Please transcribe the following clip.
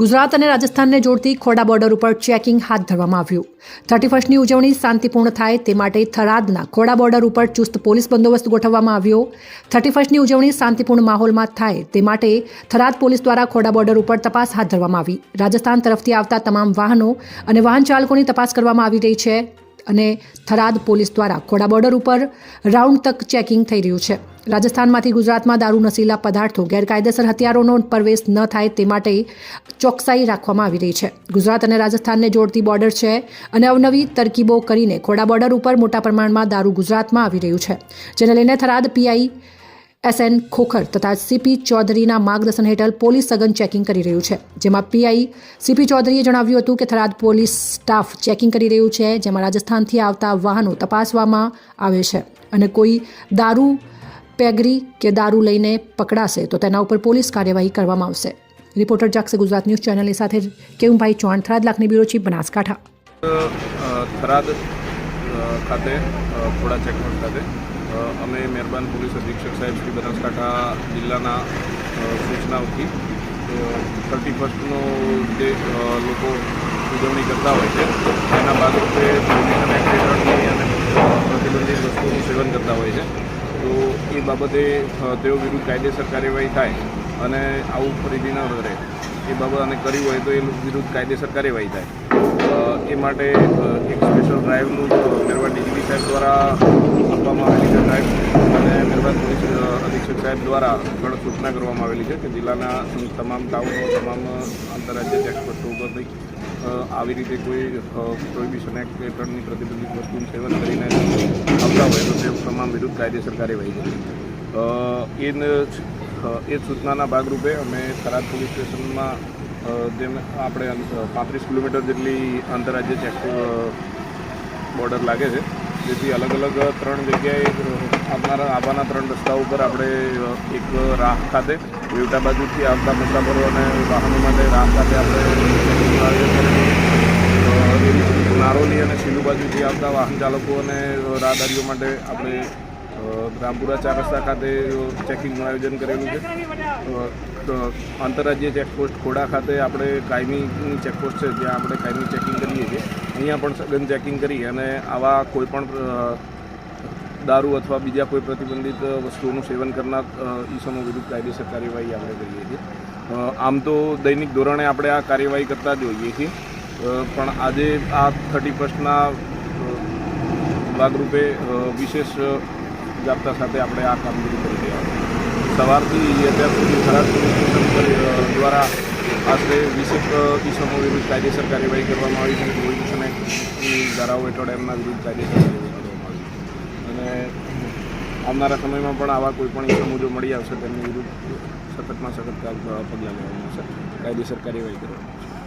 ગુજરાત અને રાજસ્થાનને જોડતી ખોડા બોર્ડર ઉપર ચેકિંગ હાથ ધરવામાં આવ્યું. થર્ટી ફર્સ્ટની ઉજવણી શાંતિપૂર્ણ થાય તે માટે થરાદના ખોડા બોર્ડર ઉપર ચુસ્ત પોલીસ બંદોબસ્ત ગોઠવવામાં આવ્યો. થર્ટી ફર્સ્ટની ઉજવણી શાંતિપૂર્ણ માહોલમાં થાય તે માટે થરાદ પોલીસ દ્વારા ખોડા બોર્ડર ઉપર તપાસ હાથ ધરવામાં આવી. રાજસ્થાન તરફથી આવતા તમામ વાહનો અને વાહન ચાલકોની તપાસ કરવામાં આવી રહી છે અને થરાદ પોલીસ દ્વારા ખોડા બોર્ડર ઉપર રાઉન્ડ તક ચેકિંગ થઈ રહ્યું છે. રાજસ્થાનમાંથી ગુજરાતમાં દારૂ નશીલા પદાર્થો, ગેરકાયદેસર હથિયારોનો પ્રવેશ ન થાય તે માટે ચોકસાઈ રાખવામાં આવી રહી છે. ગુજરાત અને રાજસ્થાનને જોડતી બોર્ડર છે અને અવનવી તરકીબો કરીને ખોડા બોર્ડર ઉપર મોટા પ્રમાણમાં દારૂ ગુજરાતમાં આવી રહ્યું છે, જેને લઈને થરાદ પીઆઈ એસએન ખોખર તથા સીપી ચૌધરીના માર્ગદર્શન હેઠળ પોલીસ સઘન ચેકિંગ કરી રહ્યું છે. જેમાં પીઆઈ સીપી ચૌધરીએ જણાવ્યું હતું કે થરાદ પોલીસ સ્ટાફ ચેકિંગ કરી રહ્યું છે, જેમાં રાજસ્થાનથી આવતા વાહનો તપાસવામાં આવે છે અને કોઈ દારૂ પેગરી કે દારૂ લઈને પકડાશે તો તેના ઉપર પોલીસ કાર્યવાહી કરવામાં આવશે. રિપોર્ટર જાગશે ગુજરાત ન્યૂઝ ચેનલની સાથે કેવુંભાઈ ચૌહાણ, થરાદ લાખની બ્યુરો ચીફ, બનાસકાંઠા. થરાદ ખાતે થોડા ચેકપોસ્ટ ખાતે અમે મહેરબાન પોલીસ અધિક્ષક સાહેબ શ્રી બનાસકાંઠા જિલ્લાના સૂચનાઓથી થર્ટી ફર્સ્ટનો જે લોકો ઉજવણી કરતા હોય છે, એના ભાગરૂપે પ્રોહિબિશન એક્ટ હેઠળની અને પ્રતિબંધિત વસ્તુઓનું સેવન કરતા હોય છે તો એ બાબતે તેઓ વિરુદ્ધ કાયદેસર કાર્યવાહી થાય અને આવું ફરીથી ન રહે એ બાબત અને કર્યું હોય તો એ વિરુદ્ધ કાયદેસર કાર્યવાહી થાય. એ માટે એક સ્પેશિયલ ડ્રાઈવનું મેરવા ડીજીપી સાહેબ દ્વારા આપવામાં આવેલી છે ડ્રાઈવ અને મેરવા પોલીસ અધિક્ષક સાહેબ દ્વારા પણ સૂચના કરવામાં આવેલી છે કે જિલ્લાના તમામ ટાઉનો તમામ આંતરરાજ્ય ચેકપોસ્ટો ઉપરથી અ, આવી રીતે કોઈ પ્રોહિબિશન એક્ટ હેઠળની પ્રતિબંધિત વસ્તુનું સેવન કરીને તમામ વિરુદ્ધ કાયદેસર કાર્યવાહી કરી. એ એ સૂચનાના ભાગરૂપે અમે થરાદ પોલીસ સ્ટેશનમાં જેમ આપણે પાંત્રીસ કિલોમીટર જેટલી આંતરરાજ્ય ચેક બોર્ડર લાગે છે, જેથી અલગ અલગ ત્રણ જગ્યાએ આવનારા, આવવાના ત્રણ રસ્તાઓ ઉપર આપણે એક રાહ ખાતે વિવટા બાજુથી આવતા મુસાફરો અને વાહનો માટે રાહ ખાતે આપણે checking આયોજન કરેલું. અ, એ રીતે નારોલી અને શીલુ બાજુથી આવતા વાહન ચાલકો અને રાહદારીઓ માટે આપણે રામપુરા ચાર રસ્તા ખાતે ચેકિંગનું આયોજન કરેલું છે. આંતરરાજ્ય ચેકપોસ્ટ ખોડા ખાતે આપણે કાયમીની ચેકપોસ્ટ છે, જ્યાં આપણે કાયમી ચેકિંગ કરીએ છીએ. અહીંયા પણ સઘન ચેકિંગ કરી અને આવા કોઈપણ દારૂ અથવા બીજા કોઈ પ્રતિબંધિત વસ્તુઓનું સેવન કરનાર ઈસમો વિરુદ્ધ કાયદેસર કાર્યવાહી આપણે કરીએ છીએ. આમ તો દૈનિક ધોરણે આપણે આ કાર્યવાહી કરતા જ હોઈએ છીએ. પણ આજે આ થર્ટી ફર્સ્ટના ભાગરૂપે વિશેષ જાપ્તા સાથે આપણે આ કામગીરી કરી રહ્યા સવારથી અત્યાર સુધી ખરાબ પોલીસ દ્વારા આશરે વીસેક અ, વિરુદ્ધ કાયદેસર કાર્યવાહી કરવામાં આવી છે. પ્રોહિબિશન એક્ટની ધારાઓ હેઠળ એમના વિરુદ્ધ કાયદેસર કાર્યવાહી કરવામાં આવી અને આવનારા સમયમાં પણ આવા કોઈ પણ ઇસમો જો મળી આવશે તેમની વિરુદ્ધ સખતમાં સખત પગલાં લેવામાં આવશે. કાયદેસર કાર્યવાહી કરવામાં આવશે.